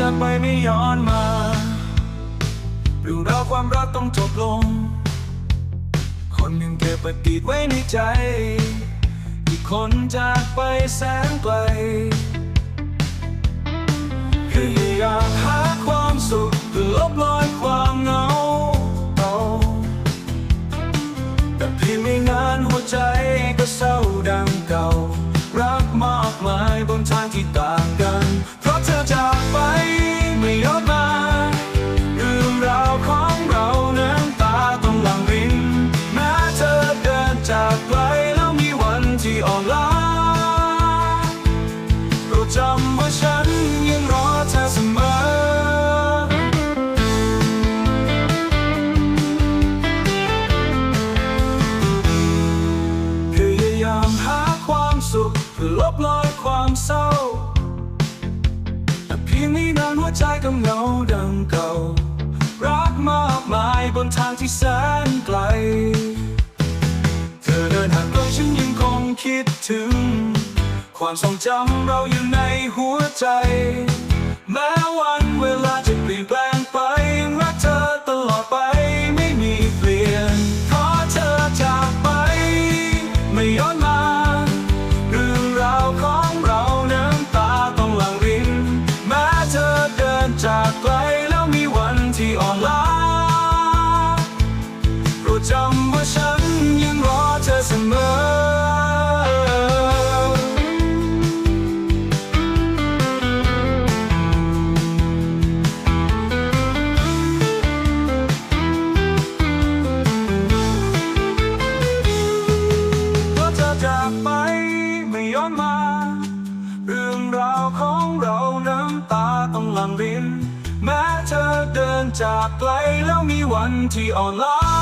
จากไปไม่ย้อนมาเรื่องราวความรักต้องจบลง คนหนึ่งเก็บอดีตไว้ในใจ อีกคนจากไปแสนไกลพยายามหาความสุขเพื่อลบลอยความเหงาเอาแต่เพียงไม่นานหัวใจก็เศร้าดังเก่า รักมากมายบนทางที่ต่างกัน จากไปไม่ย้อนมาเรื่องราวของเราน้ำตาต้องหลั่งรินแม้เธอเดินจากไปแล้วมีวันที่อ่อนล้าโปรดจำว่าฉันยังรอเธอเสมอพยายามหาความสุขเพื่อลบลอยความเศร้า พียงไม่นานหัวใจก็เหงาดังเก่า รักมากมายบนทางที่แสนไกล เธอเดินห่างไกลฉันยังคงคิดถึง ความทรงจำเราอยู่ในหัวใจแม้ จากไกลแล้วมีวันที่อ่อนล้าโปรดจำว่าฉันยังรอเธอเสมอเพราะเธอจากไปไม่ย้อนมา เรื่องราวของเราน้ำตาต้องหลั่งริน จากไกลแล้วมีวันที่อ่อนล้า